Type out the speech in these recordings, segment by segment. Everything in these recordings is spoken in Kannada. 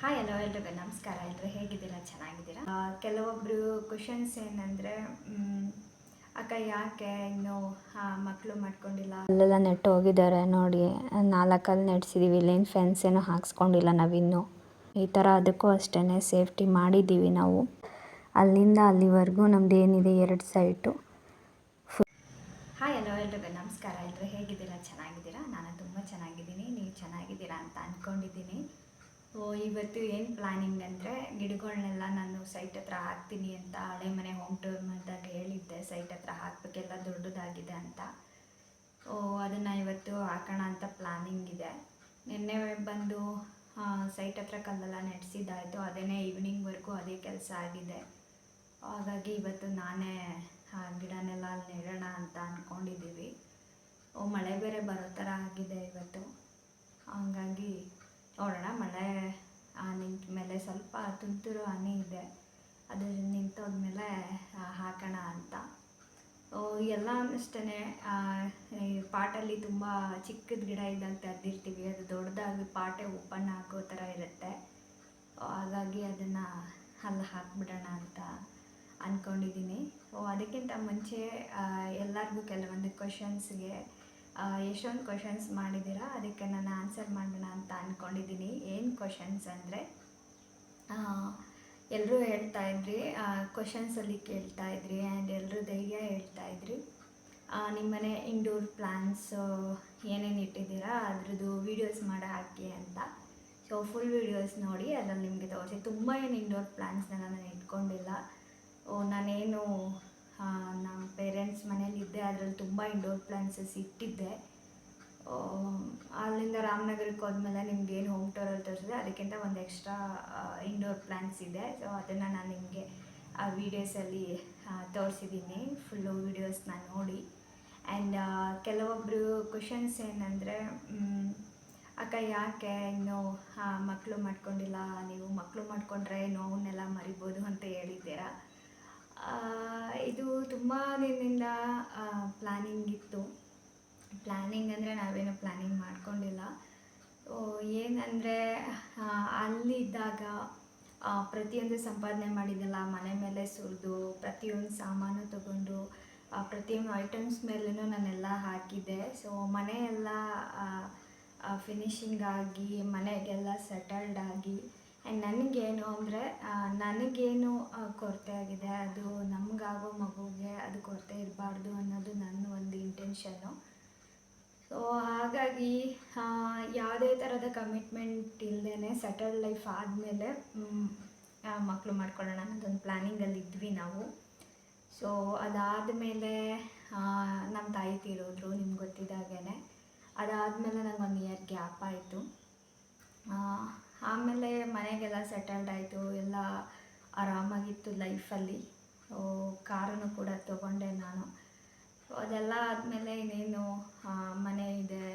ಹಾಯ್ ಹಲೋ ಎಲ್ರಿಗೂ ನಮಸ್ಕಾರ. ಎಲ್ಲರೂ ಹೇಗಿದ್ದೀರಾ? ಚೆನ್ನಾಗಿದ್ದೀರಾ? ಕೆಲವೊಬ್ಬರು ಕೆಲವೊಬ್ರು ಕ್ವಶನ್ಸ್ ಏನಂದರೆ ಅಕ್ಕ ಯಾಕೆ ಇನ್ನು ಮಕ್ಕಳು ಮಾಡ್ಕೊಂಡಿಲ್ಲ? ಅಲ್ಲೆಲ್ಲ ನೆಟ್ಟು ಹೋಗಿದ್ದಾರೆ ನೋಡಿ. ನಾಲ್ಕಲ್ಲಿ ನೆಡ್ಸಿದ್ದೀವಿ ಲೈನ್ ಫೆನ್ಸ್ ಏನೂ ಹಾಕ್ಸ್ಕೊಂಡಿಲ್ಲ ನಾವಿನ್ನು. ಈ ಥರ ಅದಕ್ಕೂ ಅಷ್ಟೇ ಸೇಫ್ಟಿ ಮಾಡಿದ್ದೀವಿ ನಾವು. ಅಲ್ಲಿಂದ ಅಲ್ಲಿವರೆಗೂ ನಮ್ದು ಏನಿದೆ ಎರಡು ಸೈಟು ಹಾಯ್ ಹಲೋ ಎಲ್ರಿಗೂ ನಮಸ್ಕಾರ. ಎಲ್ಲರೂ ಹೇಗಿದ್ದೀರಾ? ಚೆನ್ನಾಗಿದ್ದೀರಾ? ನಾನು ತುಂಬ ಚೆನ್ನಾಗಿದ್ದೀನಿ. ನೀವು ಚೆನ್ನಾಗಿದ್ದೀರಾ ಅಂತ ಅಂದ್ಕೊಂಡಿದ್ದೀನಿ ಸೊ ಇವತ್ತು ಏನು ಪ್ಲ್ಯಾನಿಂಗ್ ಅಂದರೆ ಗಿಡಗಳನ್ನೆಲ್ಲ ನಾನು ಸೈಟ್ ಹತ್ರ ಹಾಕ್ತೀನಿ ಅಂತ ಹಳೆ ಮನೆ ಹೋಮ್ ಟೂರ್ ಮಾಡಿದಾಗ ಹೇಳಿದ್ದೆ. ಸೈಟ್ ಹತ್ರ ಹಾಕಬೇಕೆಲ್ಲ ದೊಡ್ಡದಾಗಿದೆ ಅಂತ. ಸೊ ಅದನ್ನು ಇವತ್ತು ಹಾಕೋಣ ಅಂತ ಪ್ಲ್ಯಾನಿಂಗ್ ಇದೆ. ನಿನ್ನೆ ಬಂದು ಸೈಟ್ ಹತ್ರ ಕಲ್ಲೆಲ್ಲ ನೆಡ್ಸಿದ್ದಾಯಿತು. ಅದೇ ಈವ್ನಿಂಗ್ವರೆಗೂ ಅದೇ ಕೆಲಸ ಆಗಿದೆ. ಹಾಗಾಗಿ ಇವತ್ತು ನಾನೇ ಗಿಡನೆಲ್ಲ ಅಲ್ಲಿ ನೆಡೋಣ ಅಂತ ಅಂದ್ಕೊಂಡಿದ್ದೀವಿ ಓ ಮಳೆ ಬೇರೆ ಬರೋ ಥರ ಆಗಿದೆ ಇವತ್ತು. ಹಂಗಾಗಿ ನೋಡೋಣ ಮಳೆ ನಿಂತ ಮೇಲೆ ಸ್ವಲ್ಪ ತುಂತುರು ಹನಿ ಇದೆ. ಅದು ನಿಂತೋದ್ಮೇಲೆ ಹಾಕೋಣ ಅಂತ. ಓ, ಎಲ್ಲ ಅಷ್ಟೇ ಪಾಟಲ್ಲಿ ತುಂಬ ಚಿಕ್ಕದ ಗಿಡ ಇದ್ದಾಗ ತೆಗ್ದಿರ್ತೀವಿ ಅದು ದೊಡ್ಡದಾಗಿ ಪಾಟೆ ಓಪನ್ ಹಾಕೋ ಥರ ಇರುತ್ತೆ. ಹಾಗಾಗಿ ಅದನ್ನು ಅಲ್ಲಿ ಹಾಕ್ಬಿಡೋಣ ಅಂತ ಅಂದ್ಕೊಂಡಿದ್ದೀನಿ ಓ ಅದಕ್ಕಿಂತ ಮುಂಚೆ ಎಲ್ಲರಿಗೂ ಕೆಲವೊಂದು ಕ್ವಶನ್ಸ್ಗೆ ಎಷ್ಟೊಂದು ಕ್ವಶನ್ಸ್ ಮಾಡಿದ್ದೀರಾ? ಅದಕ್ಕೆ ನಾನು ಆನ್ಸರ್ ಮಾಡೋಣ ಅಂತ ಅಂದ್ಕೊಂಡಿದ್ದೀನಿ ಏನು ಕ್ವಶನ್ಸ್ ಅಂದರೆ ಎಲ್ಲರೂ ಹೇಳ್ತಾ ಇದ್ರಿ ಕ್ವಶನ್ಸಲ್ಲಿ ಕೇಳ್ತಾ ಇದ್ರಿ ಆ್ಯಂಡ್ ಎಲ್ಲರೂ ಧೈರ್ಯ ಹೇಳ್ತಾ ಇದ್ರಿ. ನಿಮ್ಮನೆ ಇಂಡೋರ್ ಪ್ಲ್ಯಾನ್ಸ್ ಏನೇನು ಇಟ್ಟಿದ್ದೀರಾ? ಅದ್ರದ್ದು ವೀಡಿಯೋಸ್ ಮಾಡೋ ಹಾಕಿ ಅಂತ. ಸೊ ಫುಲ್ ವೀಡಿಯೋಸ್ ನೋಡಿ ಅದರಲ್ಲಿ ನಿಮಗೆ ತೋರಿಸಿ. ತುಂಬ ಏನು ಇಂಡೋರ್ ಪ್ಲ್ಯಾನ್ಸ್ನ ನಾನು ಇಟ್ಕೊಂಡಿಲ್ಲ. ನಾನೇನು ನಮ್ಮ ಪೇರೆಂಟ್ಸ್ ಮನೇಲಿದ್ದೆ ಅದರಲ್ಲಿ ತುಂಬ ಇಂಡೋರ್ ಪ್ಲ್ಯಾನ್ಸಸ್ ಇಟ್ಟಿದ್ದೆ. ಅಲ್ಲಿಂದ ರಾಮನಗರಕ್ಕೆ ಹೋದ್ಮೇಲೆ ನಿಮ್ಗೆ ಏನು ಹೋಮ್ ಟೂರಲ್ಲಿ ತೋರಿಸಿದೆ, ಅದಕ್ಕಿಂತ ಒಂದು ಎಕ್ಸ್ಟ್ರಾ ಇಂಡೋರ್ ಪ್ಲ್ಯಾನ್ಸ್ ಇದೆ. ಸೊ ಅದನ್ನು ನಾನು ನಿಮಗೆ ಆ ವೀಡಿಯೋಸಲ್ಲಿ ತೋರಿಸಿದ್ದೀನಿ ಫುಲ್ಲು ವೀಡಿಯೋಸ್ನ ನೋಡಿ. ಆ್ಯಂಡ್ ಕೆಲವೊಬ್ಬರು ಕ್ವಶನ್ಸ್ ಏನಂದರೆ ಅಕ್ಕ ಯಾಕೆ ಇನ್ನು ಮಕ್ಕಳು ಮಾಡ್ಕೊಂಡಿಲ್ಲ? ನೀವು ಮಕ್ಕಳು ಮಾಡ್ಕೊಂಡ್ರೆ ನೋವನ್ನೆಲ್ಲ ಮರಿಬೋದು ಅಂತ ಹೇಳಿದ್ದೀರಾ? ಇದು ತುಂಬ ದಿನದಿಂದ ಪ್ಲ್ಯಾನಿಂಗ್ ಇತ್ತು. ಪ್ಲ್ಯಾನಿಂಗ್ ಅಂದರೆ ನಾವೇನು ಪ್ಲ್ಯಾನಿಂಗ್ ಮಾಡ್ಕೊಂಡಿಲ್ಲ. ಏನಂದರೆ ಅಲ್ಲಿದ್ದಾಗ ಪ್ರತಿಯೊಂದು ಸಂಪಾದನೆ ಮಾಡಿದ್ದೆಲ್ಲ ಮನೆ ಮೇಲೆ ಸುರಿದು, ಪ್ರತಿಯೊಂದು ಸಾಮಾನು ತಗೊಂಡು ಪ್ರತಿಯೊಂದು ಐಟಮ್ಸ್ ಮೇಲೂ ನಾನೆಲ್ಲ ಹಾಕಿದ್ದೆ. ಸೊ ಮನೆಯೆಲ್ಲ ಫಿನಿಷಿಂಗ್ ಆಗಿ, ಮನೆಗೆಲ್ಲ ಸೆಟಲ್ಡ್ ಆಗಿ ಆ್ಯಂಡ್ ನನಗೇನು ಅಂದರೆ ನನಗೇನು ಕೊರತೆ ಆಗಿದೆ, ಅದು ನಮಗಾಗೋ ಮಗುಗೆ ಅದು ಕೊರತೆ ಇರಬಾರ್ದು ಅನ್ನೋದು ನನ್ನ ಒಂದು ಇಂಟೆನ್ಷನ್ನು ಸೊ ಹಾಗಾಗಿ ಯಾವುದೇ ಥರದ ಕಮಿಟ್ಮೆಂಟ್ ಇಲ್ಲದೇ ಸೆಟಲ್ಡ್ ಲೈಫ್ ಆದಮೇಲೆ ಮಕ್ಕಳು ಮಾಡ್ಕೊಳ್ಳೋಣ ಅನ್ನೋದೊಂದು ಪ್ಲ್ಯಾನಿಂಗಲ್ಲಿ ಇದ್ವಿ ನಾವು. ಸೊ ಅದಾದಮೇಲೆ ನಮ್ಮ ತಾಯಿ ತೀರೋದ್ರು ನಿಮ್ಗೆ ಗೊತ್ತಿದ್ದಾಗೇ ಅದಾದಮೇಲೆ ನಂಗೆ ಒಂದು ಇಯರ್ ಗ್ಯಾಪ್ ಆಯಿತು. ಆಮೇಲೆ ಮನೆಗೆಲ್ಲ ಸೆಟಲ್ಡ್ ಆಯಿತು, ಎಲ್ಲ ಆರಾಮಾಗಿತ್ತು ಲೈಫಲ್ಲಿ ಕಾರನ್ನು ಕೂಡ ತೊಗೊಂಡೆ ನಾನು. ಸೊ ಅದೆಲ್ಲ ಆದಮೇಲೆ ಇನ್ನೇನು ಮನೆ ಇದೆ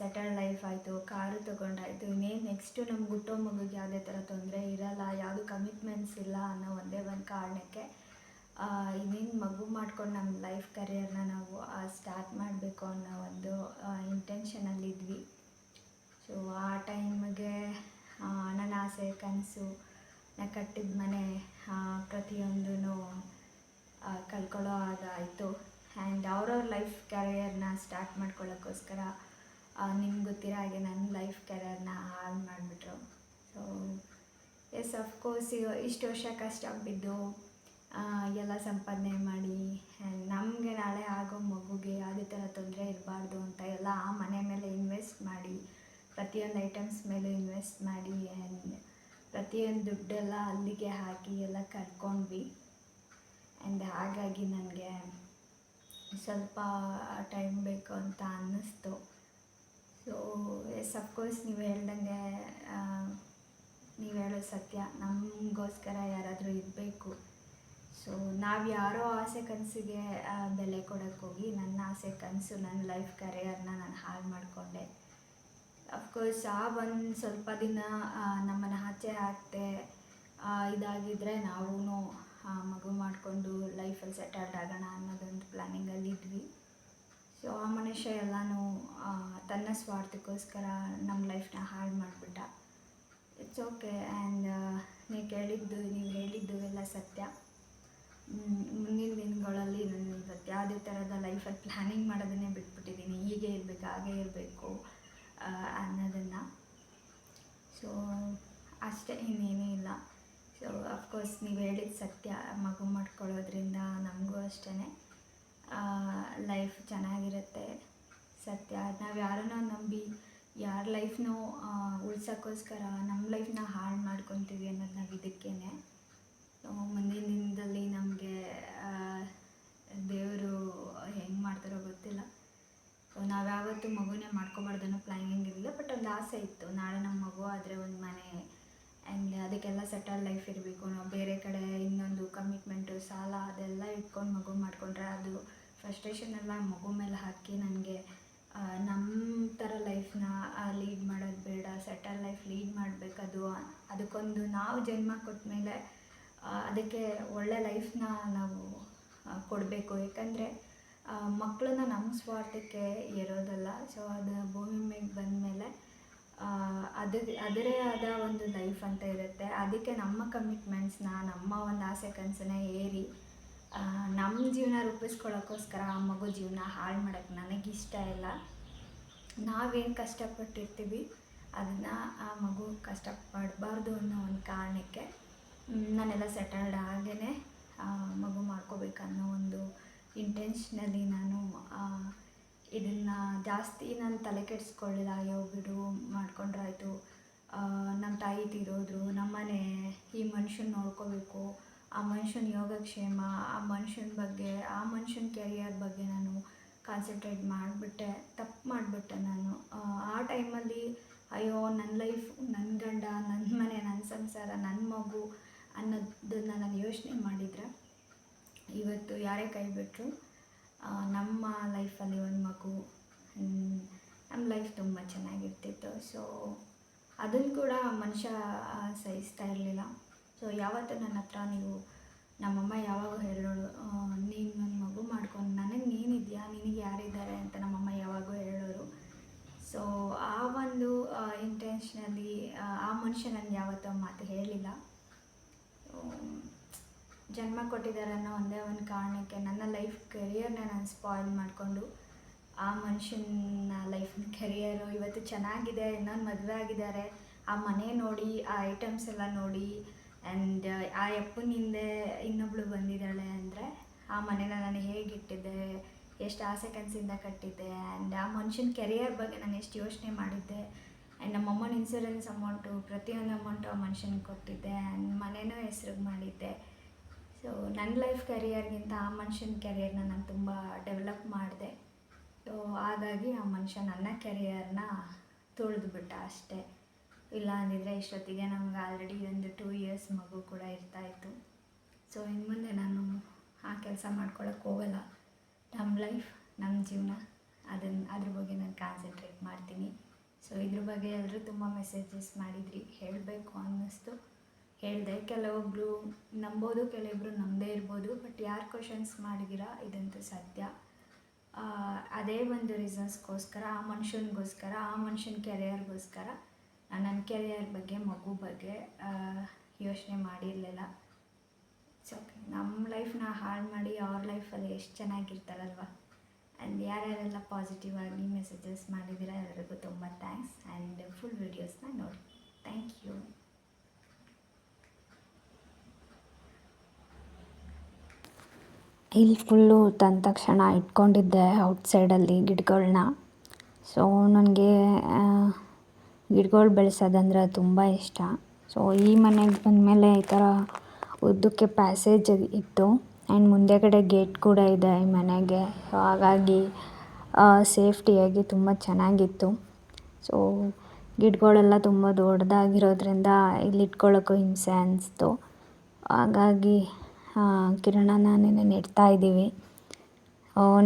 ಸೆಟಲ್ಡ್ ಲೈಫ್ ಆಯಿತು, ಕಾರು ತೊಗೊಂಡಾಯಿತು. ಇನ್ನೇನು ನೆಕ್ಸ್ಟು ನಮ್ಮ ಹುಟ್ಟೋ ಮಗುಗೆ ಯಾವುದೇ ಥರ ತೊಂದರೆ ಇರಲ್ಲ, ಯಾವುದು ಕಮಿಟ್ಮೆಂಟ್ಸ್ ಇಲ್ಲ ಅನ್ನೋ ಒಂದೇ ಒಂದು ಕಾರಣಕ್ಕೆ ಇನ್ನೇನು ಮಗು ಮಾಡ್ಕೊಂಡು ನಮ್ಮ ಲೈಫ್ ಕರಿಯರ್ನ ನಾವು ಸ್ಟಾರ್ಟ್ ಮಾಡಬೇಕು ಅನ್ನೋ ಒಂದು ಇಂಟೆನ್ಷನಲ್ಲಿದ್ವಿ ಸೊ ಆ ಟೈಮ್ಗೆ ನನ್ನ ಆಸೆ ಕನಸು, ನಾ ಕಟ್ಟಿದ ಮನೆ ಪ್ರತಿಯೊಂದೂ ಕಳ್ಕೊಳ್ಳೋ ಹಾಗಾಯಿತು ಆ್ಯಂಡ್ ಅವ್ರವ್ರ ಲೈಫ್ ಕ್ಯಾರಿಯರ್ನ ಸ್ಟಾರ್ಟ್ ಮಾಡ್ಕೊಳ್ಳೋಕ್ಕೋಸ್ಕರ ನಿಮ್ಗೆ ಗೊತ್ತಿರೋ ಹಾಗೆ ನನ್ನ ಲೈಫ್ ಕ್ಯಾರಿಯರ್ನ ಹಾಳು ಮಾಡಿಬಿಟ್ರು. ಸೊ ಎಸ್ ಅಫ್ಕೋರ್ಸ್ ಇಷ್ಟು ವರ್ಷ ಕಷ್ಟ ಬಿದ್ದು ಎಲ್ಲ ಸಂಪಾದನೆ ಮಾಡಿ ಆ್ಯಂಡ್ ನಮಗೆ ನಾಳೆ ಆಗೋ ಮಗುಗೆ ಯಾವುದೇ ಥರ ತೊಂದರೆ ಇರಬಾರ್ದು ಅಂತ ಎಲ್ಲ ಆ ಮನೆ ಮೇಲೆ ಇನ್ವೆಸ್ಟ್ ಮಾಡಿ ಪ್ರತಿಯೊಂದು ಐಟಮ್ಸ್ ಮೇಲೆ ಇನ್ವೆಸ್ಟ್ ಮಾಡಿ ಆ್ಯಂಡ್ ಪ್ರತಿಯೊಂದು ದುಡ್ಡೆಲ್ಲ ಅಲ್ಲಿಗೆ ಹಾಕಿ ಎಲ್ಲ ಕರ್ಕೊಂಡ್ವಿ ಆ್ಯಂಡ್ ಹಾಗಾಗಿ ನನಗೆ ಸ್ವಲ್ಪ ಟೈಮ್ ಬೇಕು ಅಂತ ಅನ್ನಿಸ್ತು. ಸೊ ಎಸ್ ಅಫ್ಕೋರ್ಸ್ ನೀವು ಹೇಳ್ದಂಗೆ ನೀವು ಹೇಳೋ ಸತ್ಯ. ನಮಗೋಸ್ಕರ ಯಾರಾದರೂ ಇರಬೇಕು. ಸೊ ನಾವು ಯಾರೋ ಆಸೆ ಕನಸಿಗೆ ಬೆಲೆ ಕೊಡೋಕ್ಕೋಗಿ ನನ್ನ ಆಸೆ ಕನಸು, ನನ್ನ ಲೈಫ್ ಕರಿಯರ್ನ ನಾನು ಹಾಳು ಮಾಡಿಕೊಂಡೆ. ಅಫ್ಕೋರ್ಸ್ ಆ ಒಂದು ಸ್ವಲ್ಪ ದಿನ ನಮ್ಮನ್ನು ಆಚೆ ಹಾಕ್ತೆ ಇದಾಗಿದ್ದರೆ ನಾವೂ ಮಗು ಮಾಡಿಕೊಂಡು ಲೈಫಲ್ಲಿ ಸೆಟಲ್ಡ್ ಆಗೋಣ ಅನ್ನೋದೊಂದು ಪ್ಲ್ಯಾನಿಂಗಲ್ಲಿ ಇದ್ವಿ. ಸೊ ಆ ಮನುಷ್ಯ ಎಲ್ಲನೂ ತನ್ನ ಸ್ವಾರ್ಥಕ್ಕೋಸ್ಕರ ನಮ್ಮ ಲೈಫ್ನ ಹಾಳು ಮಾಡಿಬಿಟ್ಟ. ಇಟ್ಸ್ ಓಕೆ ಆ್ಯಂಡ್ ನೀವು ಕೇಳಿದ್ದು, ನೀವು ಹೇಳಿದ್ದು ಎಲ್ಲ ಸತ್ಯ. ಮುಂದಿನ ದಿನಗಳಲ್ಲಿ ನಾನು ಇವತ್ತು ಯಾವುದೇ ಥರದ ಲೈಫಲ್ಲಿ ಪ್ಲ್ಯಾನಿಂಗ್ ಮಾಡೋದನ್ನೇ ಬಿಟ್ಬಿಟ್ಟಿದ್ದೀನಿ ಹೀಗೆ ಇರಬೇಕು, ಹಾಗೆ ಇರಬೇಕು. ಅನ್ನೋದನ್ನು. ಸೊ ಅಷ್ಟೇ ಇನ್ನೇನೂ ಇಲ್ಲ. ಸೊ ಅಫ್ಕೋರ್ಸ್ ನೀವು ಹೇಳಿದ ಸತ್ಯ, ಮಗು ಮಾಡ್ಕೊಳ್ಳೋದ್ರಿಂದ ನಮಗೂ ಅಷ್ಟೇ ಲೈಫ್ ಚೆನ್ನಾಗಿರುತ್ತೆ. ಸತ್ಯ. ನಾವು ಯಾರನ್ನ ನಂಬಿ, ಯಾರ ಲೈಫ್ನೂ ಉಳ್ಸೋಕ್ಕೋಸ್ಕರ ನಮ್ಮ ಲೈಫ್ನ ಹಾಳು ಮಾಡ್ಕೊತೀವಿ ಅನ್ನೋದು ನಾವು ಇದಕ್ಕೇ ಮುಂದಿನ ದಿನದಲ್ಲಿ ನಮಗೆ ದೇವರು ಹೆಂಗೆ ಮಾಡ್ತಾರೋ ಗೊತ್ತಿಲ್ಲ ಸೊ ನಾವು ಯಾವತ್ತೂ ಮಗುನೇ ಮಾಡ್ಕೊಬಾರ್ದು ಅನ್ನೋ ಪ್ಲ್ಯಾನಿಂಗ್ ಇರಲಿಲ್ಲ ಬಟ್ ಒಂದು ಆಸೆ ಇತ್ತು ನಾಳೆ ನಮ್ಮ ಮಗು ಆದರೆ ಒಂದು ಮನೆ ಆ್ಯಂಡ್ ಅದಕ್ಕೆಲ್ಲ ಸೆಟಲ್ ಲೈಫ್ ಇರಬೇಕು. ನಾವು ಬೇರೆ ಕಡೆ ಇನ್ನೊಂದು ಕಮಿಟ್ಮೆಂಟು ಸಾಲ ಅದೆಲ್ಲ ಇಟ್ಕೊಂಡು ಮಗು ಮಾಡಿಕೊಂಡ್ರೆ ಅದು ಫ್ರಸ್ಟ್ರೇಷನ್ ಎಲ್ಲ ಮಗು ಮೇಲೆ ಹಾಕಿ ನನಗೆ ನಮ್ಮ ಥರ ಲೈಫ್ನ ಲೀಡ್ ಮಾಡೋದು ಬೇಡ ಸೆಟಲ್ ಲೈಫ್ ಲೀಡ್ ಮಾಡಬೇಕದು ಅದು. ಅದಕ್ಕೊಂದು ನಾವು ಜನ್ಮ ಕೊಟ್ಟ ಮೇಲೆ ಅದಕ್ಕೆ ಒಳ್ಳೆ ಲೈಫ್ನ ನಾವು ಕೊಡಬೇಕು. ಯಾಕಂದರೆ ಮಕ್ಕಳನ್ನ ನಮ್ಮ ಸ್ವಾರ್ಥಕ್ಕೆ ಇರೋದಲ್ಲ ಸೊ ಅದು ಭೂಮಿ ಮೇಲೆ ಬಂದಮೇಲೆ ಅದು, ಅದರೇ ಆದ ಒಂದು ಲೈಫ್ ಅಂತ ಇರುತ್ತೆ. ಅದಕ್ಕೆ ನಮ್ಮ ಕಮಿಟ್ಮೆಂಟ್ಸ್ನ ನಮ್ಮ ಒಂದು ಆಸೆ ಕನಸನ್ನ ಏರಿ ನಮ್ಮ ಜೀವನ ರೂಪಿಸ್ಕೊಳ್ಳೋಕ್ಕೋಸ್ಕರ ಆ ಮಗು ಜೀವನ ಹಾಳು ಮಾಡೋಕ್ಕೆ ನನಗಿಷ್ಟ ಇಲ್ಲ. ನಾವೇನು ಕಷ್ಟಪಟ್ಟಿರ್ತೀವಿ, ಅದನ್ನು ಆ ಮಗು ಕಷ್ಟಪಡಬಾರ್ದು ಅನ್ನೋ ಒಂದು ಕಾರಣಕ್ಕೆ ನಾನೆಲ್ಲ ಸೆಟಲ್ಡ್ ಹಾಗೇ ಮಗು ಮಾಡ್ಕೋಬೇಕನ್ನೋ ಒಂದು ಇಂಟೆನ್ಷನಲ್ಲಿ ನಾನು ಇದನ್ನು ಜಾಸ್ತಿ ನಾನು ತಲೆ ಕೆಡಿಸ್ಕೊಳ್ಳಿಲ್ಲ ಅಯ್ಯೋ ಬಿಡು ಮಾಡ್ಕೊಂಡ್ರಾಯ್ತು. ನಮ್ಮ ತಾಯಿ ತೀರೋದ್ರು ನಮ್ಮನೆ ಈ ಮನುಷ್ಯನ ನೋಡ್ಕೋಬೇಕು. ಆ ಮನುಷ್ಯನ ಯೋಗಕ್ಷೇಮ ಆ ಮನುಷ್ಯನ ಬಗ್ಗೆ ಆ ಮನುಷ್ಯನ ಕೆರಿಯರ್ ಬಗ್ಗೆ ನಾನು ಕಾನ್ಸಂಟ್ರೇಟ್ ಮಾಡಿಬಿಟ್ಟೆ ತಪ್ಪು ಮಾಡಿಬಿಟ್ಟೆ ನಾನು. ಆ, ಟೈಮಲ್ಲಿ ಅಯ್ಯೋ ನನ್ನ ಲೈಫ್ ನನ್ನ ಗಂಡ ನನ್ನ ಮನೆ ನನ್ನ ಸಂಸಾರ ನನ್ನ ಮಗು ಅನ್ನೋದನ್ನು ನಾನು ಯೋಚನೆ ಮಾಡಿದರೆ ಇವತ್ತು ಯಾರೇ ಕೈ ಬಿಟ್ಟರು ನಮ್ಮ ಲೈಫಲ್ಲಿ ಒಂದು ಮಗು ನಮ್ಮ ಲೈಫ್ ತುಂಬ ಚೆನ್ನಾಗಿರ್ತಿತ್ತು. ಸೊ ಅದನ್ನು ಕೂಡ ಮನುಷ್ಯ ಸಹಿಸ್ತಾ ಇರಲಿಲ್ಲ. ಸೊ ಯಾವತ್ತೂ ನನ್ನ ಹತ್ರ ನೀವು, ನಮ್ಮಮ್ಮ ಯಾವಾಗ ಹೇಳೋಳು ನೀನು ನನ್ನ ಮಗು ಮಾಡ್ಕೊಂಡು ನನಗೆ ನೀನಿದೆಯಾ? ನಿನಗೆ ಯಾರಿದ್ದಾರೆ ಅಂತ ನಮ್ಮಮ್ಮ ಯಾವಾಗೂ ಹೇಳೋರು. ಸೊ ಆ ಒಂದು ಇಂಟೆನ್ಷನಲ್ಲಿ ಆ ಮನುಷ್ಯ ನನಗೆ ಯಾವತ್ತೂ ಮಾತು ಹೇಳಿಲ್ಲ. ಜನ್ಮ ಕೊಟ್ಟಿದ್ದಾರೆ ಅನ್ನೋ ಒಂದೇ ಒಂದು ಕಾರಣಕ್ಕೆ ನನ್ನ ಲೈಫ್ ಕೆರಿಯರ್ನ ನಾನು ಸ್ಪಾಯ್ಲ್ ಮಾಡಿಕೊಂಡು, ಆ ಮನುಷ್ಯನ ಲೈಫ್ನ ಕೆರಿಯರು ಇವತ್ತು ಚೆನ್ನಾಗಿದೆ ಇನ್ನೊಂದು ಮದುವೆ ಆಗಿದ್ದಾರೆ. ಆ ಮನೆ ನೋಡಿ, ಆ ಐಟಮ್ಸ್ ಎಲ್ಲ ನೋಡಿ ಆ್ಯಂಡ್ ಆ ಅಪ್ಪನ ಹಿಂದೆ ಇನ್ನೊಬ್ಳು ಬಂದಿದ್ದಾಳೆ ಅಂದರೆ, ಆ ಮನೇನ ನಾನು ಹೇಗಿಟ್ಟಿದ್ದೆ ಎಷ್ಟು ಆಸೆ ಕನಸಿಂದ ಕಟ್ಟಿದ್ದೆ ಆ್ಯಂಡ್ ಆ ಮನುಷ್ಯನ ಕೆರಿಯರ್ ಬಗ್ಗೆ ನಾನು ಎಷ್ಟು ಯೋಚನೆ ಮಾಡಿದ್ದೆ. ಆ್ಯಂಡ್ ನಮ್ಮಮ್ಮನ ಇನ್ಸೂರೆನ್ಸ್ ಅಮೌಂಟು ಪ್ರತಿಯೊಂದು ಅಮೌಂಟು ಆ ಮನುಷ್ಯನಿಗೆ ಕೊಟ್ಟಿದ್ದೆ ಆ್ಯಂಡ್ ಮನೇನೂ ಹೆಸ್ರಿಗೆ ಮಾಡಿದ್ದೆ. ಸೊ ನನ್ನ ಲೈಫ್ ಕೆರಿಯರ್ಗಿಂತ ಆ ಮನುಷ್ಯನ ಕೆರಿಯರ್ನ ನಾನು ತುಂಬ ಡೆವಲಪ್ ಮಾಡಿದೆ. ಸೊ ಹಾಗಾಗಿ ಆ ಮನುಷ್ಯ ನನ್ನ ಕೆರಿಯರ್ನ ತುಳಿದ್ಬಿಟ್ಟ ಅಷ್ಟೇ. ಇಲ್ಲ ಅಂದಿದ್ರೆ ಇಷ್ಟೊತ್ತಿಗೆ ನಮ್ಗೆ ಆಲ್ರೆಡಿ ಒಂದು ಟೂ ಇಯರ್ಸ್ ಮಗು ಕೂಡ ಇರ್ತಾಯಿತ್ತು ಸೊ ಇನ್ನು ಮುಂದೆ ನಾನು ಆ ಕೆಲಸ ಮಾಡ್ಕೊಳಕ್ಕೆ ಹೋಗಲ್ಲ. ನಮ್ಮ ಲೈಫ್ ನಮ್ಮ ಜೀವನ ಅದನ್ನು ಅದ್ರ ಬಗ್ಗೆ ನಾನು ಕಾನ್ಸಂಟ್ರೇಟ್ ಮಾಡ್ತೀನಿ. ಸೊ ಇದ್ರ ಬಗ್ಗೆ ಎಲ್ಲರೂ ತುಂಬ ಮೆಸೇಜಸ್ ಮಾಡಿದ್ರಿ. ಹೇಳಬೇಕು ಅನ್ನಿಸ್ತು. ಹೇಳಿದೆ ಕೆಲವೊಬ್ಬರು ನಂಬೋದು, ಕೆಲವೊಬ್ರು ನಂಬದೇ ಇರ್ಬೋದು ಬಟ್ ಯಾರು ಕ್ವಶನ್ಸ್ ಮಾಡಿದ್ದೀರಾ ಇದಂತೂ ಸತ್ಯ ಅದೇ ಒಂದು ರೀಸನ್ಸ್ಗೋಸ್ಕರ ಆ ಮನುಷ್ಯನಿಗೋಸ್ಕರ, ಆ ಮನುಷ್ಯನ ಕೆರಿಯರ್ಗೋಸ್ಕರ ನಾನು ನನ್ನ ಕೆರಿಯರ್ ಬಗ್ಗೆ, ಮಗು ಬಗ್ಗೆ ಯೋಚನೆ ಮಾಡಿರಲಿಲ್ಲ. ಸೊ ನಮ್ಮ ಲೈಫ್ನ ಹಾಳು ಮಾಡಿ ಅವ್ರ ಲೈಫಲ್ಲಿ ಎಷ್ಟು ಚೆನ್ನಾಗಿರ್ತಾರಲ್ವ? ಆ್ಯಂಡ್ ಯಾರ್ಯಾರೆಲ್ಲ ಪಾಸಿಟಿವ್ ಆಗಿ ಮೆಸೇಜಸ್ ಮಾಡಿದ್ದೀರಾ ಎಲ್ಲರಿಗೂ ತುಂಬ ಥ್ಯಾಂಕ್ಸ್ ಆ್ಯಂಡ್ ಫುಲ್ ವೀಡಿಯೋಸ್ನ ನೋಡಿ. ಥ್ಯಾಂಕ್ ಯು ಇಲ್ಲಿ ಫುಲ್ಲು ತಂದ ತಕ್ಷಣ ಇಟ್ಕೊಂಡಿದ್ದೆ ಔಟ್ಸೈಡಲ್ಲಿ ಗಿಡಗಳ್ನ. ಸೊ ನನಗೆ ಗಿಡಗಳು ಬೆಳೆಸೋದಂದ್ರೆ ತುಂಬ ಇಷ್ಟ. ಸೊ ಈ ಮನೆಗೆ ಬಂದಮೇಲೆ ಈ ಥರ ಉದ್ದಕ್ಕೆ ಪ್ಯಾಸೇಜ್ ಇತ್ತು. ಆ್ಯಂಡ್ ಮುಂದೆಗಡೆ ಗೇಟ್ ಕೂಡ ಇದೆ ಈ ಮನೆಗೆ. ಸೊ ಹಾಗಾಗಿ ಸೇಫ್ಟಿಯಾಗಿ ತುಂಬ ಚೆನ್ನಾಗಿತ್ತು. ಸೊ ಗಿಡಗಳೆಲ್ಲ ತುಂಬ ದೊಡ್ಡದಾಗಿರೋದ್ರಿಂದ ಇಲ್ಲಿ ಇಟ್ಕೊಳ್ಳೋಕ್ಕೂ ಹಿಂಸೆ ಅನ್ನಿಸ್ತು ಹಾಗಾಗಿ ಕಿರಣನ ನೆನೆ ನೆಡ್ತಾ ಇದ್ದೀವಿ.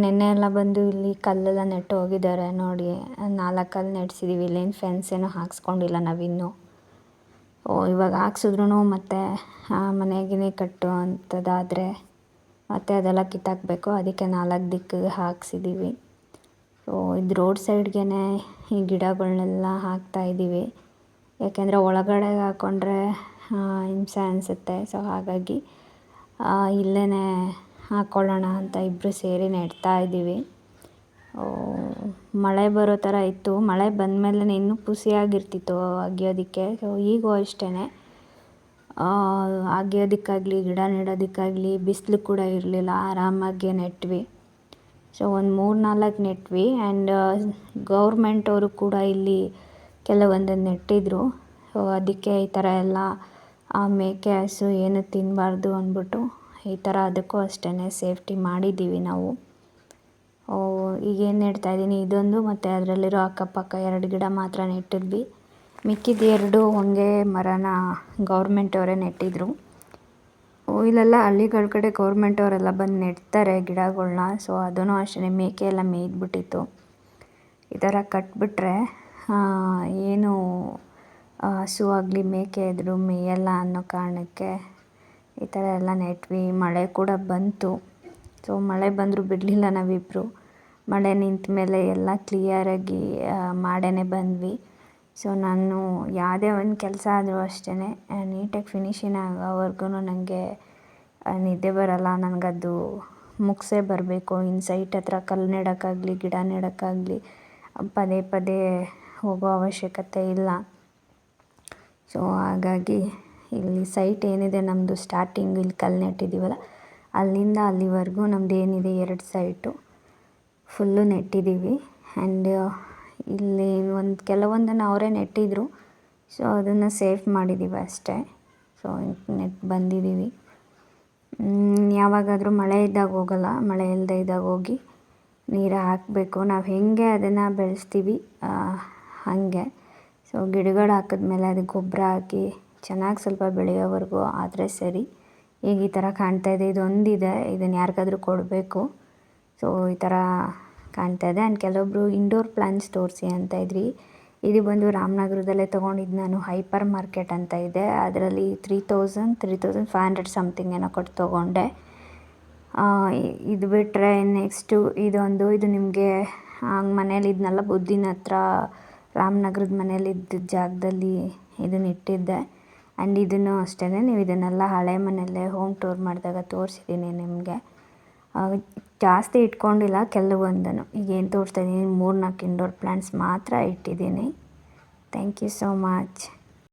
ನೆನ್ನೆ ಎಲ್ಲ ಬಂದು ಇಲ್ಲಿ ಕಲ್ಲೆಲ್ಲ ನೆಟ್ಟು ಹೋಗಿದ್ದಾರೆ ನೋಡಿ. ನಾಲ್ಕು ಕಲ್ಲು ನೆಡ್ಸಿದ್ದೀವಿ ಇಲ್ಲೇನು ಫೆನ್ಸ್ ಏನೂ ಹಾಕ್ಸ್ಕೊಂಡಿಲ್ಲ ನಾವಿನ್ನೂ. ಓ, ಇವಾಗ ಹಾಕ್ಸಿದ್ರು ಮತ್ತು ಮನೆಗಿನೇ ಕಟ್ಟು ಅಂಥದ್ದಾದರೆ ಮತ್ತೆ ಅದೆಲ್ಲ ಕಿತ್ತಾಕಬೇಕು. ಅದಕ್ಕೆ ನಾಲ್ಕು ದಿಕ್ಕಿಗೆ ಹಾಕ್ಸಿದ್ದೀವಿ ಸೊ ಇದು ರೋಡ್ ಸೈಡ್ಗೆ ಈ ಗಿಡಗಳನ್ನೆಲ್ಲ ಹಾಕ್ತಾ ಇದ್ದೀವಿ. ಯಾಕೆಂದರೆ ಒಳಗಡೆ ಹಾಕ್ಕೊಂಡ್ರೆ ಹಿಂಸೆ ಅನಿಸುತ್ತೆ. ಸೊ ಹಾಗಾಗಿ ಇಲ್ಲೇ ಹಾಕ್ಕೊಳ್ಳೋಣ ಅಂತ ಇಬ್ಬರು ಸೇರಿ ನೆಡ್ತಾ ಇದ್ದೀವಿ. ಮಳೆ ಬರೋ ಥರ ಇತ್ತು. ಮಳೆ ಬಂದ ಬಂದಮೇಲೆ ಇನ್ನೂ ಪುಸಿಯಾಗಿರ್ತಿತ್ತು ಅಗಿಯೋದಕ್ಕೆ. ಸೊ, ಈಗೂ ಅಷ್ಟೇ ಅಗಿಯೋದಕ್ಕಾಗಲಿ, ಗಿಡ ನೆಡೋದಕ್ಕಾಗಲಿ, ಬಿಸಿಲು ಕೂಡ ಇರಲಿಲ್ಲ. ಆರಾಮಾಗಿ ನೆಟ್ವಿ. ಸೊ, ಒಂದು ಮೂರು ನಾಲ್ಕು ನೆಟ್ವಿ. ಆ್ಯಂಡ್ ಗೌರ್ಮೆಂಟವರು ಕೂಡ ಇಲ್ಲಿ ಕೆಲವೊಂದನ್ನು ನೆಟ್ಟಿದ್ರು. ಸೊ, ಅದಕ್ಕೆ ಈ ಥರ ಎಲ್ಲ ಆ ಮೇಕೆ ಹಸು ಏನು ತಿನ್ನಬಾರ್ದು ಅಂದ್ಬಿಟ್ಟು ಈ ಥರ ಅದಕ್ಕೂ ಅಷ್ಟೇ ಸೇಫ್ಟಿ ಮಾಡಿದ್ದೀವಿ ನಾವು. ಈಗೇನು ನೆಡ್ತಾ ಇದ್ದೀನಿ, ಇದೊಂದು ಮತ್ತು ಅದರಲ್ಲಿರೋ ಅಕ್ಕಪಕ್ಕ ಎರಡು ಗಿಡ ಮಾತ್ರ ನೆಟ್ಟಿದ್ವಿ. ಮಿಕ್ಕಿದ ಎರಡು ಹೊಂಗೆ ಮರನ ಗೌರ್ಮೆಂಟವರೇ ನೆಟ್ಟಿದ್ರು. ಇಲ್ಲೆಲ್ಲ ಹಳ್ಳಿಗಳ ಕಡೆ ಗೌರ್ಮೆಂಟವರೆಲ್ಲ ಬಂದು ನೆಡ್ತಾರೆ ಗಿಡಗಳನ್ನ ಸೊ ಅದೂ ಅಷ್ಟೇ ಮೇಕೆ ಎಲ್ಲ ಮೇಯ್ದುಬಿಟ್ಟಿತ್ತು. ಈ ಥರ ಕಟ್ಬಿಟ್ರೆ ಏನು ಹಸು ಆಗಲಿ ಮೇಕೆ ಇದ್ದರೂ ಮೇಯಲ್ಲ ಅನ್ನೋ ಕಾರಣಕ್ಕೆ ಈ ಥರ ಎಲ್ಲ ನೆಟ್ವಿ, ಮಳೆ ಕೂಡ ಬಂತು. ಸೊ ಮಳೆ ಬಂದರೂ ಬಿಡಲಿಲ್ಲ ನಾವಿಬ್ಬರು ಮಳೆ ನಿಂತ ಮೇಲೆ ಎಲ್ಲ ಕ್ಲಿಯರಾಗಿ ಮಾಡೇ ಬಂದ್ವಿ. ಸೊ ನಾನು ಯಾವುದೇ ಒಂದು ಕೆಲಸ ಆದರೂ ಅಷ್ಟೇ ನೀಟಾಗಿ ಫಿನಿಶಿಂಗ್ ಆಗೋವರೆಗೂ ನನಗೆ ನಿದ್ದೆ ಬರೋಲ್ಲ. ನನಗದು ಮುಗಿಸೇ ಬರಬೇಕು. ಇನ್ನು ಸೈಟ್ ಹತ್ರ ಕಲ್ಲು ನೆಡೋಕ್ಕಾಗಲಿ, ಗಿಡ ನೆಡೋಕ್ಕಾಗಲಿ, ಪದೇ ಪದೇ ಹೋಗೋ ಅವಶ್ಯಕತೆ ಇಲ್ಲ. ಸೊ ಹಾಗಾಗಿ ಇಲ್ಲಿ ಸೈಟ್ ಏನಿದೆ ನಮ್ಮದು ಸ್ಟಾರ್ಟಿಂಗ್ ಇಲ್ಲಿ ಕಲ್ಲು ನೆಟ್ಟಿದ್ದೀವಲ್ಲ ಅಲ್ಲಿಂದ ಅಲ್ಲಿವರೆಗೂ ನಮ್ದು ಏನಿದೆ ಎರಡು ಸೈಟು ಫುಲ್ಲು ನೆಟ್ಟಿದ್ದೀವಿ ಆ್ಯಂಡ್ ಇಲ್ಲಿ ಒಂದು, ಕೆಲವೊಂದನ್ನು ಅವರೇ ನೆಟ್ಟಿದ್ರು. ಸೊ ಅದನ್ನು ಸೇಫ್ ಮಾಡಿದ್ದೀವಿ ಅಷ್ಟೇ. ಸೊ ನೆಟ್ ಬಂದಿದ್ದೀವಿ ಯಾವಾಗಾದರೂ ಮಳೆ ಇದ್ದಾಗ ಹೋಗಲ್ಲ. ಮಳೆ ಇಲ್ಲದೆ ಇದ್ದಾಗ ಹೋಗಿ ನೀರು ಹಾಕಬೇಕು. ನಾವು ಹೇಗೆ ಅದನ್ನು ಬೆಳೆಸ್ತೀವಿ? ಹಾಗೆ. ಸೊ ಗಿಡಗಳು ಹಾಕಿದ್ಮೇಲೆ ಅದಕ್ಕೆ ಗೊಬ್ಬರ ಹಾಕಿ ಚೆನ್ನಾಗಿ ಸ್ವಲ್ಪ ಬೆಳೆಯೋವರೆಗೂ ಆದರೆ ಸರಿ. ಈಗ ಈ ಥರ ಕಾಣ್ತಾ ಇದೆ, ಇದೊಂದಿದೆ ಇದನ್ನು ಯಾರಿಗಾದ್ರೂ ಕೊಡಬೇಕು. ಸೊ ಈ ಥರ ಕಾಣ್ತಾ ಇದೆ. ಆ್ಯಂಡ್ ಕೆಲವೊಬ್ಬರು ಇಂಡೋರ್ ಪ್ಲಾಂಟ್ಸ್ ತೋರಿಸಿ ಅಂತ ಇದ್ರಿ. ಇದು ಬಂದು ರಾಮನಗರದಲ್ಲೇ ತೊಗೊಂಡಿದ್ದು ನಾನು ಹೈಪರ್ ಮಾರ್ಕೆಟ್ ಅಂತ ಇದೆ. ಅದರಲ್ಲಿ three thousand three thousand five hundred something ಏನೋ ಕೊಟ್ಟು ತೊಗೊಂಡೆ. ಇದು ಬಿಟ್ಟರೆ ನೆಕ್ಸ್ಟು ಇದೊಂದು ಇದು ನಿಮಗೆ ಮನೇಲಿ ಇದನ್ನೆಲ್ಲ ಬುದ್ಧಿನ ಹತ್ರ ರಾಮನಗರದ ಮನೆಯಲ್ಲಿದ್ದ ಜಾಗದಲ್ಲಿ ಇದನ್ನ ಇಟ್ಟಿದ್ದೆ. ಆ್ಯಂಡ್ ಇದನ್ನು ಅಷ್ಟೇ ನೀವು ಇದನ್ನೆಲ್ಲ ಹಳೆ ಮನೆಯಲ್ಲೇ ಹೋಮ್ ಟೂರ್ ಮಾಡಿದಾಗ ತೋರಿಸಿದ್ದೀನಿ ನಿಮಗೆ. ಜಾಸ್ತಿ ಇಟ್ಕೊಂಡಿಲ್ಲ, ಕೆಲವೊಂದನ್ನು. ಈಗ ಏನು ತೋರಿಸ್ತಾ ಇದ್ದೀನಿ ಮೂರು ನಾಲ್ಕು ಇಂಡೋರ್ ಪ್ಲ್ಯಾಂಟ್ಸ್ ಮಾತ್ರ ಇಟ್ಟಿದ್ದೀನಿ. Thank you so much